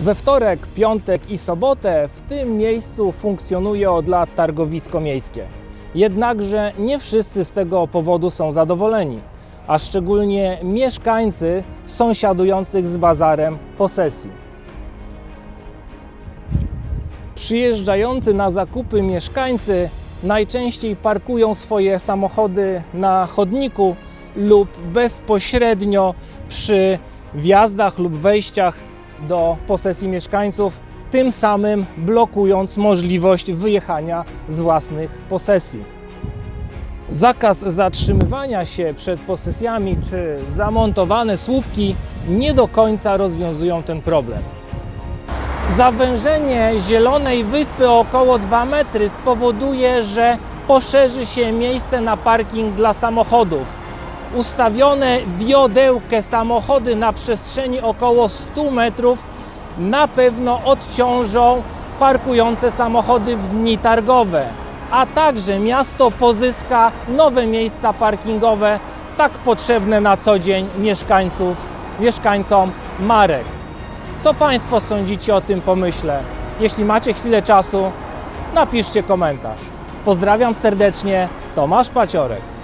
We wtorek, piątek i sobotę w tym miejscu funkcjonuje od lat targowisko miejskie. Jednakże nie wszyscy z tego powodu są zadowoleni, a szczególnie mieszkańcy sąsiadujących z bazarem posesji. Przyjeżdżający na zakupy mieszkańcy najczęściej parkują swoje samochody na chodniku lub bezpośrednio przy wjazdach lub wejściach do posesji mieszkańców, tym samym blokując możliwość wyjechania z własnych posesji. Zakaz zatrzymywania się przed posesjami czy zamontowane słupki nie do końca rozwiązują ten problem. Zawężenie Zielonej Wyspy o około 2 metry spowoduje, że poszerzy się miejsce na parking dla samochodów. Ustawione wiodełkę samochody na przestrzeni około 100 metrów na pewno odciążą parkujące samochody w dni targowe, a także miasto pozyska nowe miejsca parkingowe, tak potrzebne na co dzień mieszkańców, mieszkańcom Marek. Co Państwo sądzicie o tym pomyśle? Jeśli macie chwilę czasu, napiszcie komentarz. Pozdrawiam serdecznie, Tomasz Paciorek.